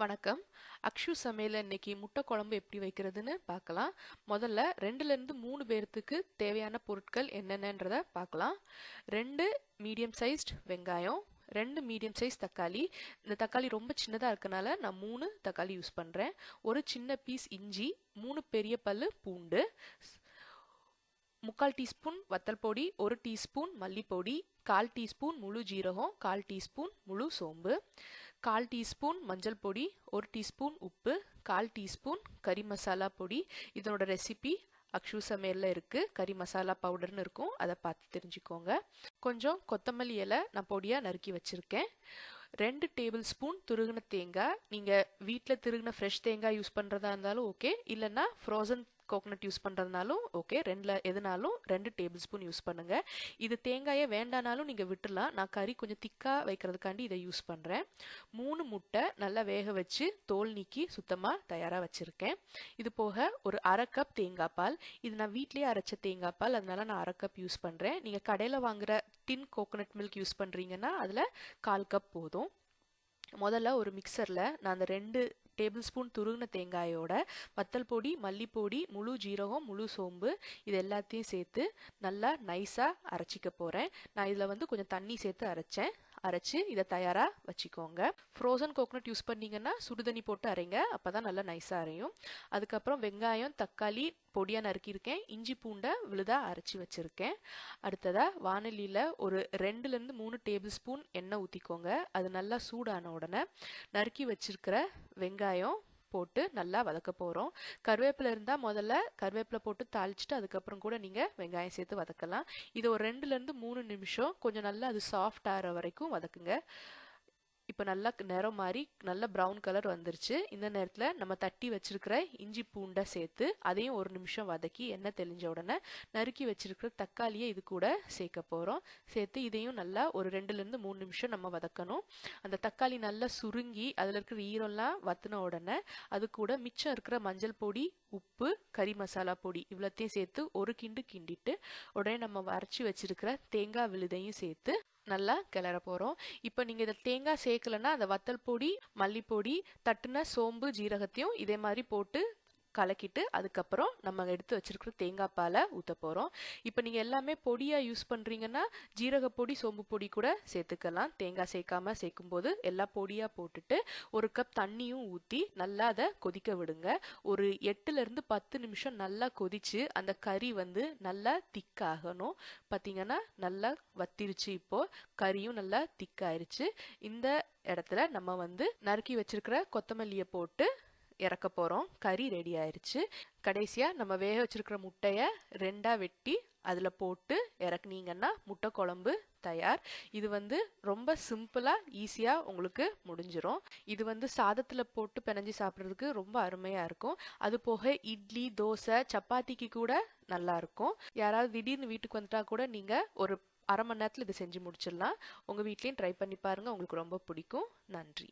வணக்கம். அக்ஷு சமையல் இன்னைக்கு முட்டை குழம்பு எப்படி வைக்கிறதுன்னு பார்க்கலாம். முதல்ல ரெண்டுலேருந்து மூணு பேர்த்துக்கு தேவையான பொருட்கள் என்னென்னன்றதை பார்க்கலாம். ரெண்டு மீடியம் சைஸ்ட் வெங்காயம் ரெண்டு மீடியம் சைஸ் தக்காளி. இந்த தக்காளி ரொம்ப சின்னதாக இருக்கனால நான் மூணு தக்காளி யூஸ் பண்ணுறேன் ஒரு சின்ன பீஸ் இஞ்சி மூணு பெரிய பல் பூண்டு முக்கால் டீஸ்பூன் வத்தல் பொடி ஒரு டீஸ்பூன் மல்லிப்பொடி கால் டீஸ்பூன் முழு ஜீரகம் கால் டீஸ்பூன் முழு சோம்பு. கால் டீஸ்பூன் மஞ்சள் பொடி ஒரு டீஸ்பூன் உப்பு கால் டீஸ்பூன் கறி மசாலா பொடி. இதனோட ரெசிபி அக்ஷு சமையலில் இருக்குது கறி மசாலா பவுடர்னு இருக்கும். அதை பார்த்து தெரிஞ்சுக்கோங்க. கொஞ்சம் கொத்தமல்லி இலை நான் பொடியாக நறுக்கி வச்சுருக்கேன். ரெண்டு டேபிள் ஸ்பூன் துருகின தேங்காய். நீங்கள் வீட்டில் திருகின ஃப்ரெஷ் தேங்காய் யூஸ் பண்ணுறதா இருந்தாலும் ஓகே இல்லைன்னா ஃப்ரோசன் கோகனட் யூஸ் பண்ணுறதுனாலும் ஓகே ரெண்டில் எதுனாலும் ரெண்டு டேபிள் ஸ்பூன் யூஸ் பண்ணுங்கள் இது தேங்காயை வேண்டானாலும் நீங்கள் விட்டுலாம் நான் கறி கொஞ்சம் திக்காக வைக்கிறதுக்காண்டி இதை யூஸ் பண்ணுறேன் மூணு முட்டை நல்லா வேக வச்சு தோல் நீக்கி சுத்தமாக தயாராக வச்சுருக்கேன். இது போக ஒரு அரை கப் தேங்காய் பால். இது நான் வீட்லேயே அரைச்ச தேங்காய் பால். அதனால நான் அரை கப் யூஸ் பண்ணுறேன் நீங்கள் கடையில் வாங்குகிற டின் கோகனட் மில்க் யூஸ் பண்ணுறீங்கன்னா அதில் கால் கப் போதும். முதல்ல ஒரு மிக்சரில் நான் அந்த ரெண்டு டேபிள் ஸ்பூன் துருகின தேங்காயோட வத்தல் பொடி மல்லிப்பொடி முழு ஜீரகம் முழு சோம்பு இது எல்லாத்தையும் சேர்த்து நல்லா நைஸாக அரைச்சிக்க போகிறேன் நான் இதில் வந்து கொஞ்சம் தண்ணி சேர்த்து அரைச்சேன். அரைச்சி இதை தயாராக வச்சுக்கோங்க. ஃப்ரோசன் கோகோனட் யூஸ் பண்ணிங்கன்னா சுடுதண்ணி போட்டு அரைங்க. அப்போ தான் நல்லா நைஸாக அரையும். அதுக்கப்புறம் வெங்காயம் தக்காளி பொடியாக நறுக்கியிருக்கேன். இஞ்சி பூண்டை விழுதாக அரைச்சி வச்சுருக்கேன். அடுத்ததாக வானொலியில் ஒரு ரெண்டுலேருந்து மூணு டேபிள் ஸ்பூன் எண்ணெய் ஊற்றிக்கோங்க அது நல்லா சூடான உடனே நறுக்கி வச்சிருக்கிற வெங்காயம் போட்டு நல்லா வதக்க போகிறோம் கருவேப்பிலை இருந்தால் முதல்ல கருவேப்பிலை போட்டு தாளிச்சிட்டு அதுக்கப்புறம் கூட நீங்கள் வெங்காயம் சேர்த்து வதக்கலாம். இது ஒரு ரெண்டுலேருந்து மூணு நிமிஷம் கொஞ்சம் நல்லா அது சாஃப்ட் ஆகிற வரைக்கும் வதக்குங்க. இப்போ நல்லா நிறம் மாறி நல்ல ப்ரௌன் கலர் வந்துருச்சு. இந்த நேரத்தில் நம்ம தட்டி வச்சிருக்கிற இஞ்சி பூண்டை சேர்த்து அதையும் ஒரு நிமிஷம் வதக்கி எண்ணெய் தெளிஞ்ச உடனே நறுக்கி வச்சிருக்கிற தக்காளியை இது கூட சேர்க்க போகிறோம் சேர்த்து இதையும் நல்லா ஒரு ரெண்டுலேருந்து மூணு நிமிஷம் நம்ம வதக்கணும். அந்த தக்காளி நல்லா சுருங்கி அதில் இருக்கிற ஈரம்லாம் வத்தின உடனே அது கூட மிச்சம் இருக்கிற மஞ்சள் பொடி உப்பு கறி மசாலா பொடி இவ்வளோத்தையும் சேர்த்து ஒரு கிண்டு கிண்டிட்டு உடனே நம்ம அரைச்சி வச்சிருக்கிற தேங்காய் விழுதையும் சேர்த்து நல்லா கிளற போகிறோம் இப்போ நீங்கள் இதை தேங்காய் சேர்க்கலன்னா அந்த வத்தல் பொடி மல்லிப்பொடி தட்டுன சோம்பு ஜீரகத்தையும் இதே மாதிரி போட்டு கலக்கிட்டு அதுக்கப்புறம் நம்ம எடுத்து வச்சிருக்கிற தேங்காய் பாலை ஊற்ற போகிறோம் இப்போ நீங்கள் எல்லாமே பொடியாக யூஸ் பண்ணுறீங்கன்னா ஜீரக பொடி சோம்பு பொடி கூட சேர்த்துக்கலாம். தேங்காய் சேர்க்காம சேர்க்கும்போது எல்லா பொடியாக போட்டுட்டு ஒரு கப் தண்ணியும் ஊற்றி நல்லா அதை கொதிக்க விடுங்க. ஒரு எட்டுலேருந்து பத்து நிமிஷம் நல்லா கொதிச்சு அந்த கறி வந்து நல்லா திக்காகணும் பார்த்தீங்கன்னா நல்லா வத்திருச்சு இப்போது கறியும் நல்லா திக்காயிருச்சு இந்த இடத்துல நம்ம வந்து நறுக்கி வச்சிருக்கிற கொத்தமல்லியை போட்டு இறக்க போகிறோம் கறி ரெடி ஆயிடுச்சு கடைசியாக நம்ம வேக வச்சுருக்கிற முட்டையை ரெண்டாக வெட்டி அதில் போட்டு இறக்குனீங்கன்னா முட்டை குழம்பு தயார். இது வந்து ரொம்ப சிம்பிளாக ஈஸியாக உங்களுக்கு முடிஞ்சிடும் இது வந்து சாதத்தில் போட்டு பிணைஞ்சி சாப்பிட்றதுக்கு ரொம்ப அருமையாக இருக்கும். அது போக இட்லி தோசை சப்பாத்திக்கு கூட நல்லாயிருக்கும் யாராவது திடீர்னு வீட்டுக்கு வந்துட்டா கூட நீங்கள் ஒரு அரை மணி நேரத்தில் இதை செஞ்சு முடிச்சிடலாம். உங்கள் வீட்லேயும் ட்ரை பண்ணி பாருங்கள் உங்களுக்கு ரொம்ப பிடிக்கும். நன்றி.